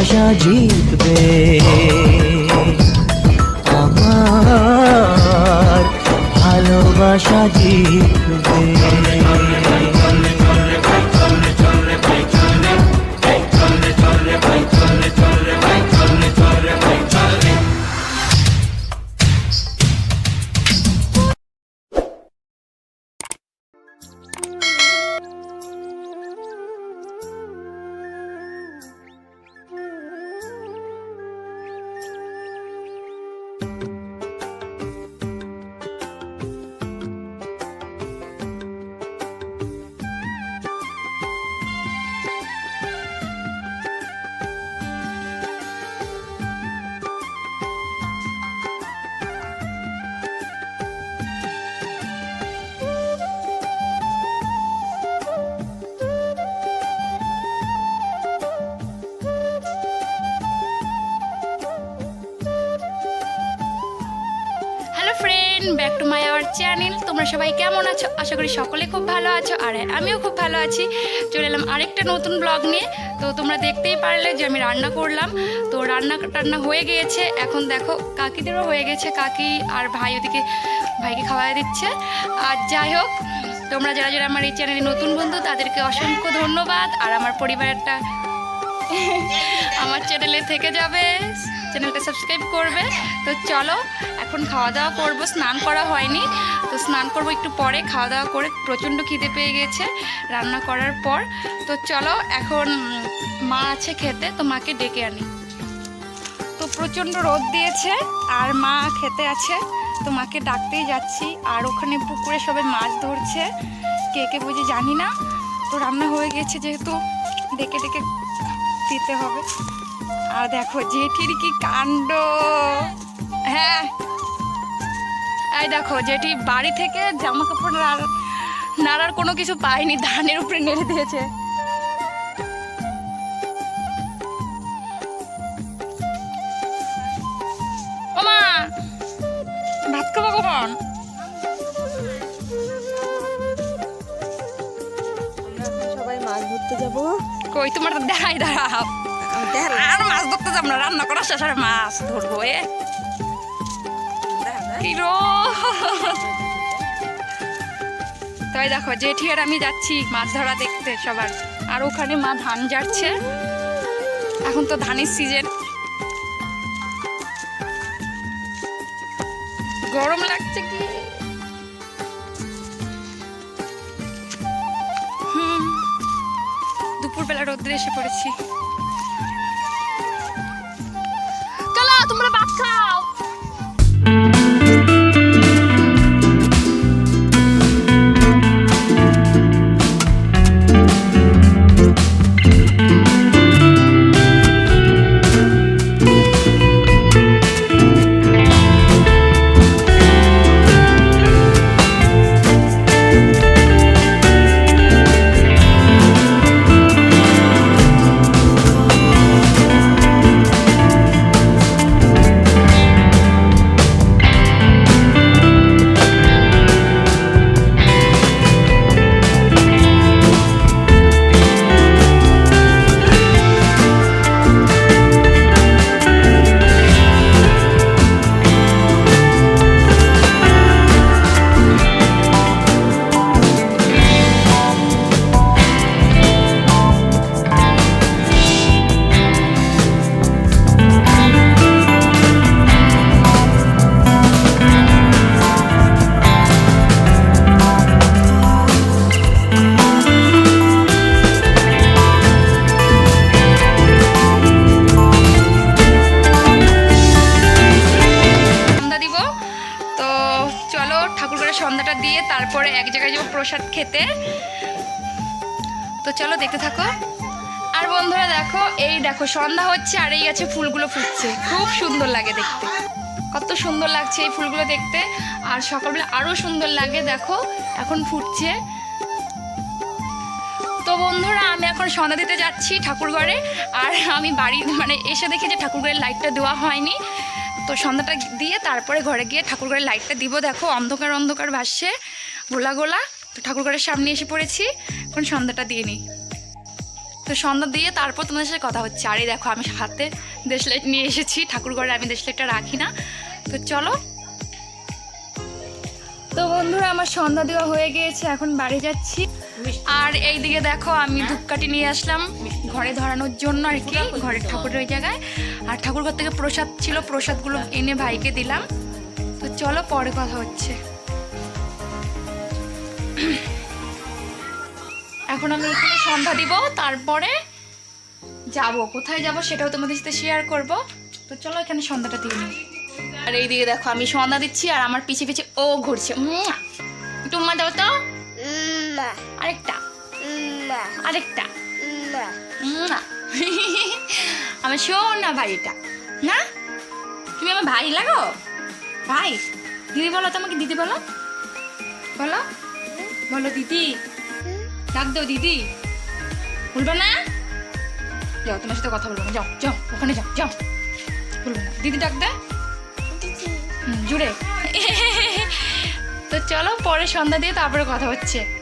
ভালোবাসা জিতবে। আমার ভালোবাসা জিতবে। Back to my our channel তোমরা সবাই কেমন আছো? আশা করি সকলে খুব ভালো আছো, আর আমিও খুব ভালো আছি। চলে এলাম আরেকটা নতুন ব্লগ নিয়ে। তো তোমরা দেখতেই পারলে যে আমি রান্না করলাম। তো রান্না টান্না হয়ে গিয়েছে। এখন দেখো, কাকিদেরও হয়ে গেছে। কাকি আর ভাই ওদিকে, ভাইকে খাওয়া দিচ্ছে। আর যাই হোক, তোমরা যারা যারা আমার এই চ্যানেলে নতুন বন্ধু, তাদেরকে অসংখ্য ধন্যবাদ। আর আমার পরিবারটা আমার চ্যানেলে থেকে যাবে। চ্যানেলটা সাবস্ক্রাইব করবে। তো চলো, এখন খাওয়া দাওয়া করব। স্নান করা হয়নি। তো স্নান করব একটু পরে। খাওয়া দাওয়া করে প্রচণ্ড খিদে পেয়ে গেছে রান্না করার পর। তো চলো, এখন মা আছে খেতে, তো মাকে ডেকে আনি। তো প্রচণ্ড রোদ দিয়েছে আর মা খেতে আছে। তো মাকে ডাকতেই যাচ্ছি। আর ওখানে পুকুরে সবাই মাছ ধরছে। কে কে বুঝে জানি না। তো রান্না হয়ে গেছে যেহেতু। ডেকে ডেকে দিতে হবে। আর দেখো জেঠির কি কাণ্ড। হ্যাঁ। এই দেখো জেঠি বাড়ি থেকে জামা কাপড় নাড়া- নাড়ার কোনো কিছু পায়নি ধানের উপরে নেড়ে দিয়েছে। ওমা ভাত খাব কখন? সবাই মাছ ধরতে যাব। কই তোমার দেখাই দাঁড়াও। আর মাছ ধরতে যাব না রান্না করা শেষ মাছ ধরবো এ। তাই দেখো। জেঠি আর আমি যাচ্ছি মাছ ধরা দেখতে সবার। আর ওখানে মা ধান যাচ্ছে এখন তো ধানের সিজন গরম লাগছে কি? দুপুরবেলা রোদ্রে এসে পড়েছি। তোমরা ভাত খাও। তারপরে এক জায়গায় যাব প্রসাদ খেতে। তো চলো দেখতে থাকো। আর বন্ধুরা দেখো, এই দেখো সন্ধ্যা হচ্ছে আর এই গাছে ফুলগুলো ফুটছে। খুব সুন্দর লাগে দেখতে। কত সুন্দর লাগছে এই ফুলগুলো দেখতে। আর সকালবেলা আরও সুন্দর লাগে, দেখো, এখন ফুটছে। তো বন্ধুরা, আমি এখন সন্ধ্যা দিতে যাচ্ছি ঠাকুরঘরে। আর আমি বাড়ি মানে এসে দেখি যে ঠাকুরঘরের লাইটটা দেওয়া হয়নি। তো সন্ধ্যাটা দিয়ে তারপরে ঘরে গিয়ে ঠাকুরঘরের লাইটটা দিব, দেখো অন্ধকার অন্ধকার ভাসছে, গোলা গোলা। তো ঠাকুরঘরের সামনে এসে পড়েছি, এখন সন্ধ্যাটা দিয়ে নিই। তো সন্ধ্যা দিয়ে তারপর তোমাদের সাথে কথা হচ্ছে। আর দেখো, আমি হাতে দেশলাইট নিয়ে এসেছি ঠাকুর ঘরে আমি দেশলাইটটা রাখি না। তো চলো। তো বন্ধুরা, আমার সন্ধ্যা দেওয়া হয়ে গিয়েছে, এখন বাড়ি যাচ্ছি। আর এইদিকে দেখো, আমি ধূপকাঠি নিয়ে আসলাম ঘরে ধরানোর জন্য আর কি, ঘরের ঠাকুরের ওই জায়গায়। আর ঠাকুর ঘর থেকে প্রসাদ ছিল, প্রসাদগুলো এনে ভাইকে দিলাম। তো চলো, পরে কথা হচ্ছে। এখন আমি এখানে সন্ধ্যা দিব, তারপরে যাব। কোথায় যাব সেটাও তোমাদের সাথে শেয়ার করব। তো চলো, এখানে সন্ধ্যাটা দিয়ে নিই। আর এইদিকে দেখো, আমি সন্ধ্যা দিচ্ছি আর আমার পিছে পিছে ও ঘুরছে। মুয়া! টুম্মা দাও তো? আরেকটা। মুয়া! আমার শোন না ভাই এটা না? তুমি আমার ভাই লাগো? ভাই দিদি বলো তো আমাকে দিদি বলো। বলো। বলো দিদি। ডাক দাও দিদি। বলবে না? যাও তোমার সাথে কথা বলব। না যাও যাও ওখানে যাও যাও। বলবে না। দিদি ডাক দে। জুড়ে তো চলো পরে সন্ধ্যা দিয়ে তারপরে কথা হচ্ছে।